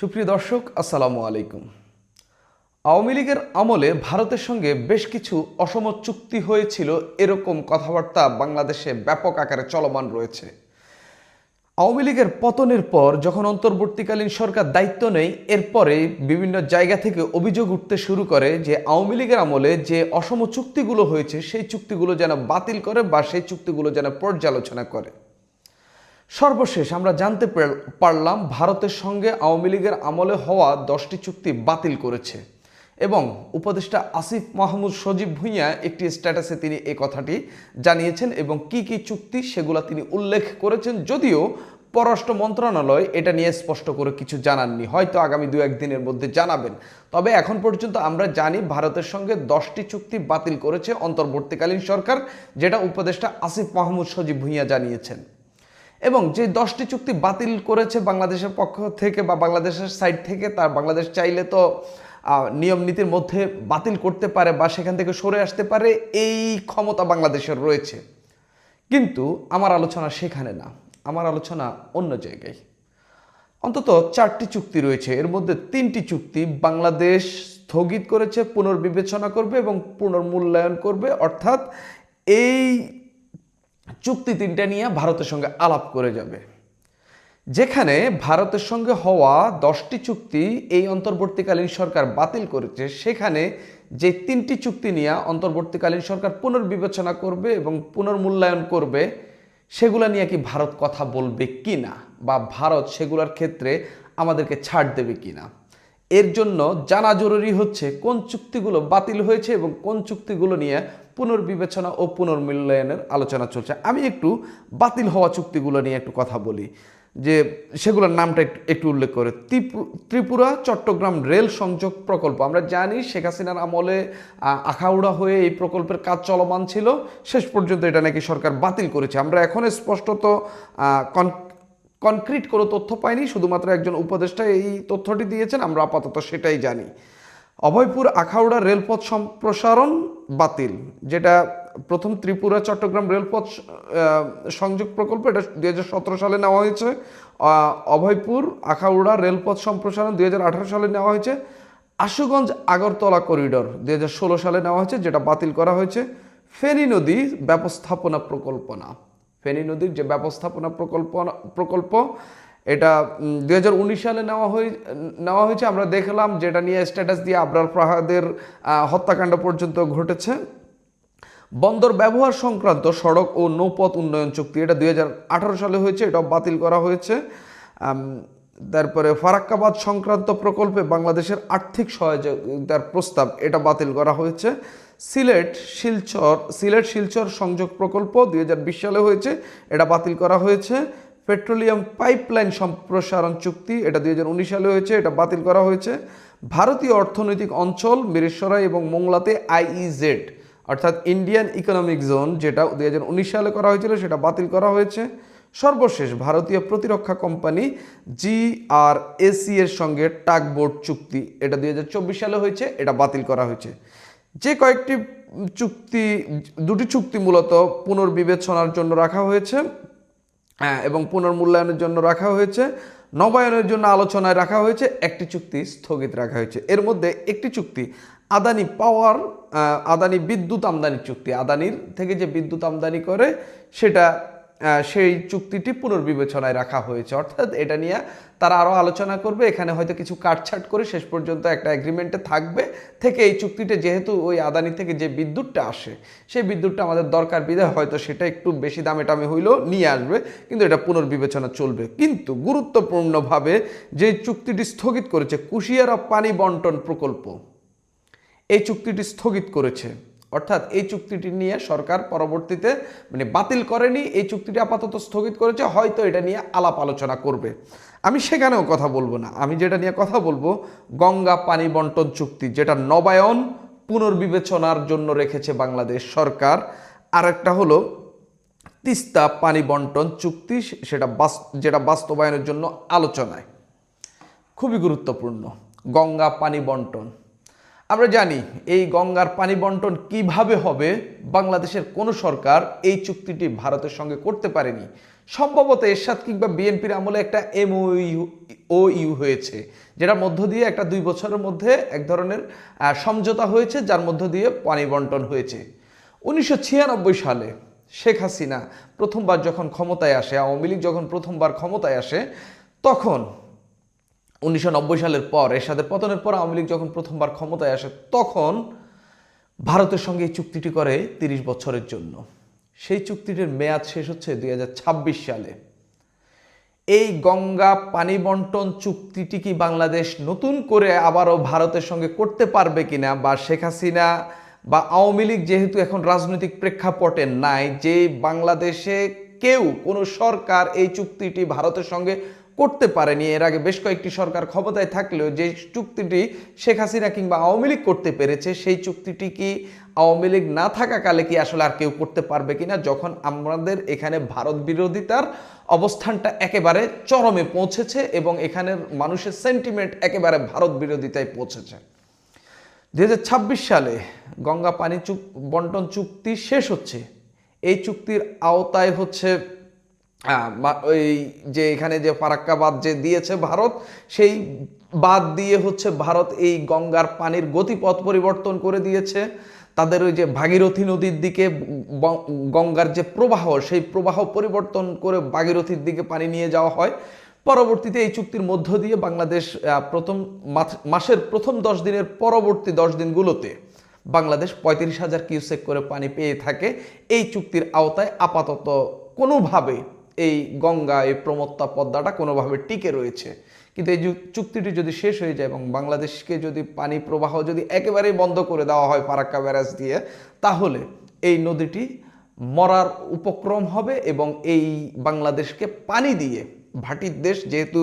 সুপ্রিয় দর্শক, আসসালামু আলাইকুম। আওয়ামী লীগের আমলে ভারতের সঙ্গে বেশ কিছু অসম চুক্তি হয়েছিল, এরকম কথাবার্তা বাংলাদেশে ব্যাপক আকারে চলমান রয়েছে। আওয়ামী লীগের পতনের পর যখন অন্তর্বর্তীকালীন সরকার দায়িত্ব নেয়, এরপরে বিভিন্ন জায়গা থেকে অভিযোগ উঠতে শুরু করে যে আওয়ামী লীগের আমলে যে অসম চুক্তিগুলো হয়েছে, সেই চুক্তিগুলো যেন বাতিল করে বা সেই চুক্তিগুলো যেন পর্যালোচনা করে। সর্বশেষ আমরা জানতে পারলাম ভারতের সঙ্গে আওয়ামী লীগের আমলে হওয়া দশটি চুক্তি বাতিল করেছে। এবং উপদেষ্টা আসিফ মাহমুদ সজীব ভুঁইয়া একটি স্ট্যাটাসে তিনি এই কথাটি জানিয়েছেন এবং কি কি চুক্তি সেগুলো তিনি উল্লেখ করেছেন যদিও পররাষ্ট্র মন্ত্রণালয় এটা নিয়ে স্পষ্ট করে কিছু জানাননি। হয়তো আগামী দু একদিনের মধ্যে জানাবেন। তবে এখন পর্যন্ত আমরা জানি ভারতের সঙ্গে দশটি চুক্তি বাতিল করেছে অন্তর্বর্তীকালীন সরকার, যেটা উপদেষ্টা আসিফ মাহমুদ সজীব ভুঁইয়া জানিয়েছেন। এবং যে দশটি চুক্তি বাতিল করেছে বাংলাদেশের পক্ষ থেকে বা বাংলাদেশের সাইড থেকে, তার বাংলাদেশ চাইলে তো নিয়ম নীতির মধ্যে বাতিল করতে পারে বা সেখান থেকে সরে আসতে পারে, এই ক্ষমতা বাংলাদেশের রয়েছে। কিন্তু আমার আলোচনা সেখানে না। আমার আলোচনা অন্য জায়গায়। অন্তত চারটি চুক্তি রয়েছে। এর মধ্যে তিনটি চুক্তি বাংলাদেশ স্থগিত করেছে, পুনর্বিবেচনা করবে এবং পুনর্মূল্যায়ন করবে। অর্থাৎ এই চুক্তি তিনটা নিয়ে ভারতের সঙ্গে আলাপ করে যাবে। যেখানে ভারতের সঙ্গে হওয়া দশটি চুক্তি এই অন্তর্বর্তীকালীন সরকার বাতিল করেছে, সেখানে যে তিনটি চুক্তি নিয়ে অন্তর্বর্তীকালীন সরকার পুনর্বিবেচনা করবে এবং পুনর্মূল্যায়ন করবে, সেগুলা নিয়ে কি ভারত কথা বলবে কি না? বা ভারত সেগুলোর ক্ষেত্রে আমাদেরকে ছাড় দেবে কি না? এর জন্য জানা জরুরি হচ্ছে কোন চুক্তিগুলো বাতিল হয়েছে এবং কোন চুক্তিগুলো নিয়ে পুনর্বিবেচনা ও পুনর্মূল্যায়নের আলোচনা চলছে। আমি একটু বাতিল হওয়া চুক্তিগুলো নিয়ে একটু কথা বলি, যে সেগুলোর নামটা একটু উল্লেখ করে। ত্রিপু- ত্রিপুরা, চট্টগ্রাম রেল সংযোগ প্রকল্প। আমরা জানি শেখ হাসিনার আমলে আখাউড়া হয়ে এই প্রকল্পের কাজ চলমান ছিল। শেষ পর্যন্ত এটা নাকি সরকার বাতিল করেছে। আমরা এখন স্পষ্টত কন- কনক্রিট কোনো তথ্য পাইনি। শুধুমাত্র একজন উপদেষ্টা এই তথ্যটি দিয়েছেন। আমরা আপাতত সেটাই জানি। অভয়পুর আখাউড়া রেলপথ সম্প্রসারণ বাতিল, যেটা প্রথম ত্রিপুরা, চট্টগ্রাম রেলপথ সংযোগ প্রকল্প, এটা দুই হাজার সতেরো সালে নেওয়া হয়েছে। অভয়পুর আখাউড়া রেলপথ সম্প্রসারণ দুই হাজার আঠারো সালে নেওয়া হয়েছে। আশুগঞ্জ আগরতলা করিডোর দু হাজার ষোলো সালে নেওয়া হয়েছে, যেটা বাতিল করা হয়েছে। ফেনী নদী ব্যবস্থাপনা প্রকল্পনা। ফেনী নদীর যে ব্যবস্থাপনা প্রকল্প প্রকল্প এটা দুই হাজার উনিশ সালে নেওয়া হয়ে নেওয়া হয়েছে। আমরা দেখলাম যেটা নিয়ে স্ট্যাটাস দিয়ে আবরার ফাহাদের হত্যাকাণ্ড পর্যন্ত ঘটেছে। বন্দর ব্যবহার সংক্রান্ত সড়ক ও নৌপথ উন্নয়ন চুক্তি, এটা দুই হাজার আঠারো সালে হয়েছে, এটাও বাতিল করা হয়েছে। তারপরে ফারাক্কাবাদ সংক্রান্ত প্রকল্পে বাংলাদেশের আর্থিক সহযোগিতার প্রস্তাব, এটা বাতিল করা হয়েছে। সিলেট, শিলচর সিলেট শিলচর সংযোগ প্রকল্প দুই হাজার বিশ সালে হয়েছে, এটা বাতিল করা হয়েছে। পেট্রোলিয়াম পাইপলাইন সম্প্রসারণ চুক্তি এটা দু হাজার উনিশ সালে হয়েছে এটা বাতিল করা হয়েছে। ভারতীয় অর্থনৈতিক অঞ্চল মিরেশ্বরাই এবং মোংলাতে আইইজেড অর্থাৎ ইন্ডিয়ান ইকোনমিক জোন যেটা দু হাজার উনিশ সালে করা হয়েছিল সেটা বাতিল করা হয়েছে। সর্বশেষ ভারতীয় প্রতিরক্ষা কোম্পানি জি আর এসি এর সঙ্গে টাগবোট চুক্তি এটা দুই হাজার চব্বিশ সালে হয়েছে এটা বাতিল করা হয়েছে। যে কয়েকটি চুক্তি দুটি চুক্তি মূলত পুনর্বিবেচনার জন্য রাখা হয়েছে। হ্যাঁ, এবং পুনর্মূল্যায়নের জন্য রাখা হয়েছে, নবায়নের জন্য আলোচনায় রাখা হয়েছে, একটি চুক্তি স্থগিত রাখা হয়েছে। এর মধ্যে একটি চুক্তি, আদানি পাওয়ার আদানি বিদ্যুৎ আমদানির চুক্তি। আদানির থেকে যে বিদ্যুৎ আমদানি করে, সেটা সেই চুক্তিটি পুনর্বিবেচনায় রাখা হয়েছে। অর্থাৎ এটা নিয়ে তারা আরও আলোচনা করবে। এখানে হয়তো কিছু কাটছাট করে শেষ পর্যন্ত একটা এগ্রিমেন্টে থাকবে। থেকে এই চুক্তিতে যেহেতু ওই আদানি থেকে যে বিদ্যুৎটা আসে, সেই বিদ্যুৎটা আমাদের দরকার বিধায় হয়তো সেটা একটু বেশি দামে টামে হইলেও নিয়ে আসবে। কিন্তু এটা পুনর্বিবেচনা চলবে। কিন্তু গুরুত্বপূর্ণভাবে যে চুক্তিটি স্থগিত করেছে, কুশিয়ারা পানি বন্টন প্রকল্প, এই চুক্তিটি স্থগিত করেছে। অর্থাৎ এই চুক্তিটি নিয়ে সরকার পরবর্তীতে মানে বাতিল করেনি, এই চুক্তিটি আপাতত স্থগিত করেছে, হয়তো এটা নিয়ে আলাপ আলোচনা করবে। আমি সেখানেও কথা বলব না। আমি যেটা নিয়ে কথা বলব, গঙ্গা পানি বন্টন চুক্তি, যেটা নবায়ন পুনর্বিবেচনার জন্য রেখেছে বাংলাদেশ সরকার। আর একটা হলো, তিস্তা পানি বন্টন চুক্তি সেটা বাস, যেটা বাস্তবায়নের জন্য আলোচনায়। খুবই গুরুত্বপূর্ণ, গঙ্গা পানি বন্টন। আমরা জানি এই গঙ্গার পানি বন্টন কীভাবে হবে, বাংলাদেশের কোনো সরকার এই চুক্তিটি ভারতের সঙ্গে করতে পারেনি। সম্ভবত এরশাদ কিংবা বিএনপির আমলে একটা এমওইউ ও ইউ হয়েছে, যেটার মধ্য দিয়ে একটা দুই বছরের মধ্যে এক ধরনের সমঝোতা হয়েছে, যার মধ্য দিয়ে পানি বন্টন হয়েছে। উনিশশো ছিয়ানব্বই সালে শেখ হাসিনা প্রথমবার যখন ক্ষমতায় আসে, আওয়ামী লীগ যখন প্রথমবার ক্ষমতায় আসে, তখন উনিশশো নব্বই সালের পর এরশাদের পতনের পর আওয়ামী লীগ যখন প্রথমবার ক্ষমতায় আসে, তখন ভারতের সঙ্গে এই চুক্তিটি করে তিরিশ বছরের জন্য। সেই চুক্তিটির মেয়াদ শেষ হচ্ছে দুই হাজার ছাব্বিশ সালে। এই গঙ্গা পানি বন্টন চুক্তিটি কি বাংলাদেশ নতুন করে আবারও ভারতের সঙ্গে করতে পারবে কিনা বা শেখ হাসিনা বা আওয়ামী লীগ যেহেতু এখন রাজনৈতিক প্রেক্ষাপটে নাই, যে বাংলাদেশে কেউ, কোনো সরকার এই চুক্তিটি ভারতের সঙ্গে করতে পারেনি। এর আগে বেশ কয়েকটি সরকার ক্ষমতায় থাকলেও যে চুক্তিটি শেখ হাসিনা কিংবা আওয়ামী লীগ করতে পেরেছে, সেই চুক্তিটি কি আওয়ামী লীগ না থাকাকালে কি আসলে আর কেউ করতে পারবে কিনা? যখন আমাদের এখানে ভারত বিরোধিতার অবস্থানটা একেবারে চরমে পৌঁছেছে এবং এখানের মানুষের সেন্টিমেন্ট একেবারে ভারত বিরোধিতায় পৌঁছেছে। দু হাজার ছাব্বিশ সালে গঙ্গা পানি চুক বন্টন চুক্তি শেষ হচ্ছে। এই চুক্তির আওতায় হচ্ছে ওই যে এখানে যে ফারাক্কা বাঁধ যে দিয়েছে ভারত, সেই বাদ দিয়ে হচ্ছে ভারত এই গঙ্গার পানির গতিপথ পরিবর্তন করে দিয়েছে। তাদের ওই যে ভাগীরথী নদীর দিকে গঙ্গার যে প্রবাহ, সেই প্রবাহ পরিবর্তন করে ভাগীরথীর দিকে পানি নিয়ে যাওয়া হয়। পরবর্তীতে এই চুক্তির মধ্য দিয়ে বাংলাদেশ প্রথম মাসের প্রথম দশ দিনের পরবর্তী দশ দিনগুলোতে বাংলাদেশ পঁয়ত্রিশ হাজার কিউসেক করে পানি পেয়ে থাকে। এই চুক্তির আওতায় আপাতত কোনোভাবে এই গঙ্গা, এই প্রমত্তা পদ্মাটা কোনোভাবে টিকে রয়েছে। কিন্তু এই চুক্তিটি যদি শেষ হয়ে যায় এবং বাংলাদেশকে যদি পানি প্রবাহ যদি একেবারেই বন্ধ করে দেওয়া হয় ফারাক্কা ব্যারাজ দিয়ে, তাহলে এই নদীটি মরার উপক্রম হবে এবং এই বাংলাদেশকে পানি দিয়ে ভাটির দেশ, যেহেতু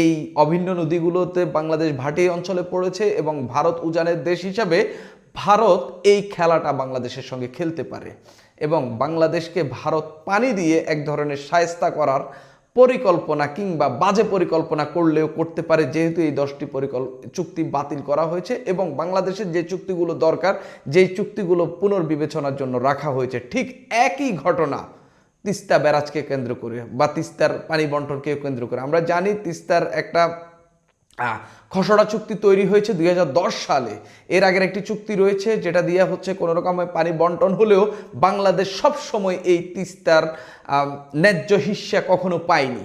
এই অভিন্ন নদীগুলোতে বাংলাদেশ ভাটি অঞ্চলে পড়েছে এবং ভারত উজানের দেশ হিসাবে ভারত এই খেলাটা বাংলাদেশের সঙ্গে খেলতে পারে। এবং বাংলাদেশকে ভারত পানি দিয়ে এক ধরনের সায়স্তা করার পরিকল্পনা কিংবা বাজে পরিকল্পনা করলেও করতে পারে যেহেতু এই দশটি পরিকল্প চুক্তি বাতিল করা হয়েছে এবং বাংলাদেশের যে চুক্তিগুলো দরকার, যেই চুক্তিগুলো পুনর্বিবেচনার জন্য রাখা হয়েছে, ঠিক একই ঘটনা তিস্তা ব্যারাজকে কেন্দ্র করে বা তিস্তার পানি বন্টনকে কেন্দ্র করে। আমরা জানি তিস্তার একটা খসড়া চুক্তি তৈরি হয়েছে দুই হাজার দশ সালে। এর আগের একটি চুক্তি রয়েছে, যেটা দিয়ে হচ্ছে কোনো রকমের পানি বন্টন হলেও বাংলাদেশ সব সময় এই তিস্তার ন্যায্য হিস্যা কখনো পায়নি।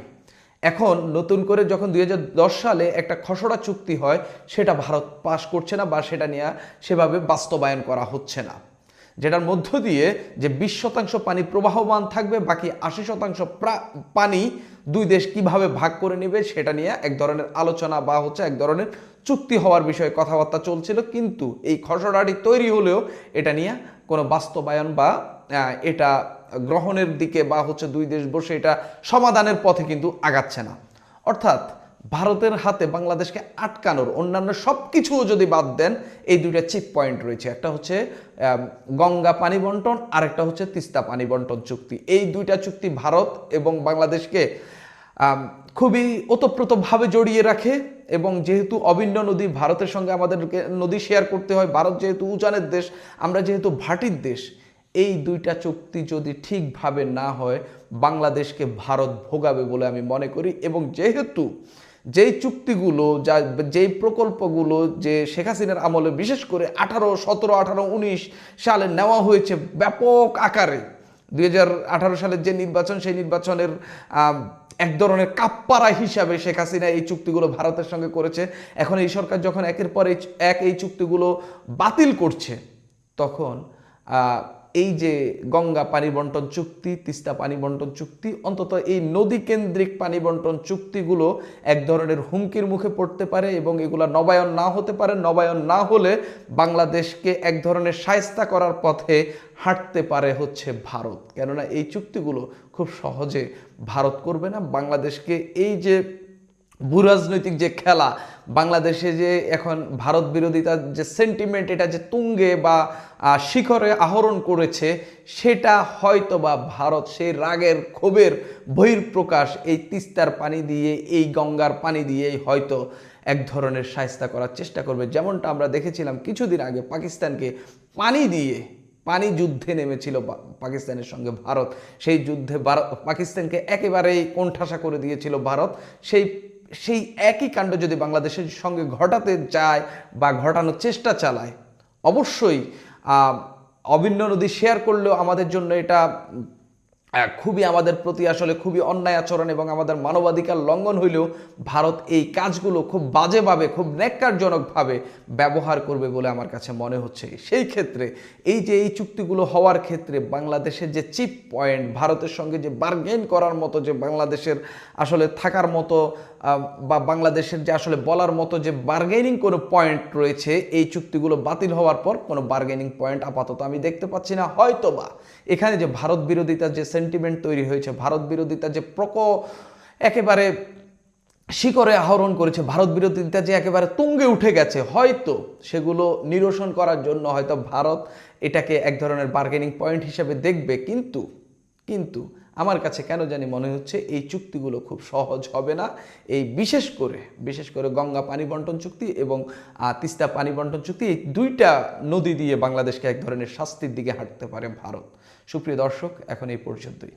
এখন নতুন করে যখন দুই হাজার দশ সালে একটা খসড়া চুক্তি হয়, সেটা ভারত পাশ করছে না বা সেটা নিয়ে সেভাবে বাস্তবায়ন করা হচ্ছে না। যেটার মধ্য দিয়ে যে বিশ শতাংশ পানি প্রবাহমান থাকবে, বাকি আশি শতাংশ পানি দুই দেশ কীভাবে ভাগ করে নেবে সেটা নিয়ে এক ধরনের আলোচনা বা হচ্ছে এক ধরনের চুক্তি হওয়ার বিষয়ে কথাবার্তা চলছিল। কিন্তু এই খসড়াটি তৈরি হলেও এটা নিয়ে কোনো বাস্তবায়ন বা এটা গ্রহণের দিকে বা হচ্ছে দুই দেশ বসে এটা সমাধানের পথে কিন্তু আগাচ্ছে না। অর্থাৎ ভারতের হাতে বাংলাদেশকে আটকানোর অন্যান্য সব কিছুও যদি বাদ দেন, এই দুইটা চেক পয়েন্ট রয়েছে। একটা হচ্ছে গঙ্গা পানি বন্টন আর একটা হচ্ছে তিস্তা পানি বন্টন চুক্তি। এই দুইটা চুক্তি ভারত এবং বাংলাদেশকে খুবই ওতপ্রোতভাবে জড়িয়ে রাখে এবং যেহেতু অভিন্ন নদী ভারতের সঙ্গে আমাদেরকে নদী শেয়ার করতে হয়, ভারত যেহেতু উজানের দেশ, আমরা যেহেতু ভাটির দেশ, এই দুইটা চুক্তি যদি ঠিকভাবে না হয়, বাংলাদেশকে ভারত ভোগাবে বলে আমি মনে করি এবং যেহেতু যেই চুক্তিগুলো, যা যেই প্রকল্পগুলো যে শেখ হাসিনার আমলে, বিশেষ করে আঠারো, সতেরো, আঠারো, উনিশ সালে নেওয়া হয়েছে ব্যাপক আকারে। দুই হাজার আঠারো সালের যে নির্বাচন, সেই নির্বাচনের এক ধরনের কাপ্পারা হিসাবে শেখ হাসিনা এই চুক্তিগুলো ভারতের সঙ্গে করেছে। এখন এই সরকার যখন একের পর এক এই চুক্তিগুলো বাতিল করছে, তখন এই যে গঙ্গা পানি বন্টন চুক্তি, তিস্তা পানি বন্টন চুক্তি, অন্তত এই নদী কেন্দ্রিক পানি বন্টন চুক্তিগুলো এক ধরনের হুমকির মুখে পড়তে পারে এবং এগুলা নবায়ন না হতে পারে। নবায়ন না হলে বাংলাদেশকে এক ধরনের সায়স্তা করার পথে হাঁটতে পারে হচ্ছে ভারত। কেননা এই চুক্তিগুলো খুব সহজে ভারত করবে না। বাংলাদেশকে এই যে ভূরাজনৈতিক যে খেলা, বাংলাদেশে যে এখন ভারত বিরোধিতার যে সেন্টিমেন্ট এটা যে তুঙ্গে বা শিখরে আহরণ করেছে, সেটা হয়তো বা ভারত সেই রাগের ক্ষোভের বহির্প্রকাশ এই তিস্তার পানি দিয়ে, এই গঙ্গার পানি দিয়েই হয়তো এক ধরনের সায়স্তা করার চেষ্টা করবে। যেমনটা আমরা দেখেছিলাম কিছুদিন আগে পাকিস্তানকে পানি দিয়ে, পানি যুদ্ধে নেমেছিল পাকিস্তানের সঙ্গে ভারত। সেই যুদ্ধে পাকিস্তানকে একেবারেই কোণঠাসা করে দিয়েছিল ভারত। সেই সেই একই কাণ্ড যদি বাংলাদেশের সঙ্গে ঘটাতে যায় বা ঘটানোর চেষ্টা চালায়, অবশ্যই অভিন্ন নদী শেয়ার করলেও আমাদের জন্য এটা খুবই আমাদের প্রতি আসলে খুবই অন্যায় আচরণ এবং আমাদের মানবাধিকার লঙ্ঘন হইলেও ভারত এই কাজগুলো খুব বাজেভাবে, খুব ন্যাক্কারজনকভাবে ব্যবহার করবে বলে আমার কাছে মনে হচ্ছে। সেই ক্ষেত্রে এই যে এই চুক্তিগুলো হওয়ার ক্ষেত্রে বাংলাদেশের যে চিপ পয়েন্ট, ভারতের সঙ্গে যে বার্গেন করার মতো, যে বাংলাদেশের আসলে থাকার মতো বা বাংলাদেশের যে আসলে বলার মতো যে বার্গেনিং কোনো পয়েন্ট রয়েছে, এই চুক্তিগুলো বাতিল হওয়ার পর কোনো বার্গেনিং পয়েন্ট আপাতত আমি দেখতে পাচ্ছি না। হয়তো বা এখানে যে ভারত বিরোধিতার যে সেন্টিমেন্ট তৈরি হয়েছে, ভারত বিরোধিতা যে প্রক একেবারে শিকরে আহরণ করেছে, ভারত বিরোধিতা যে একেবারে তুঙ্গে উঠে গেছে, হয়তো সেগুলো নিরসন করার জন্য হয়তো ভারত এটাকে এক ধরনের বার্গেনিং পয়েন্ট হিসেবে দেখবে। কিন্তু কিন্তু আমার কাছে কেন জানি মনে হচ্ছে এই চুক্তিগুলো খুব সহজ হবে না। এই বিশেষ করে বিশেষ করে গঙ্গা পানি বন্টন চুক্তি এবং তিস্তা পানি বন্টন চুক্তি, এই দুইটা নদী দিয়ে বাংলাদেশকে এক ধরনের শাস্তির দিকে হাঁটতে পারে ভারত। সুপ্রিয় দর্শক, এখন এই পর্যন্তই।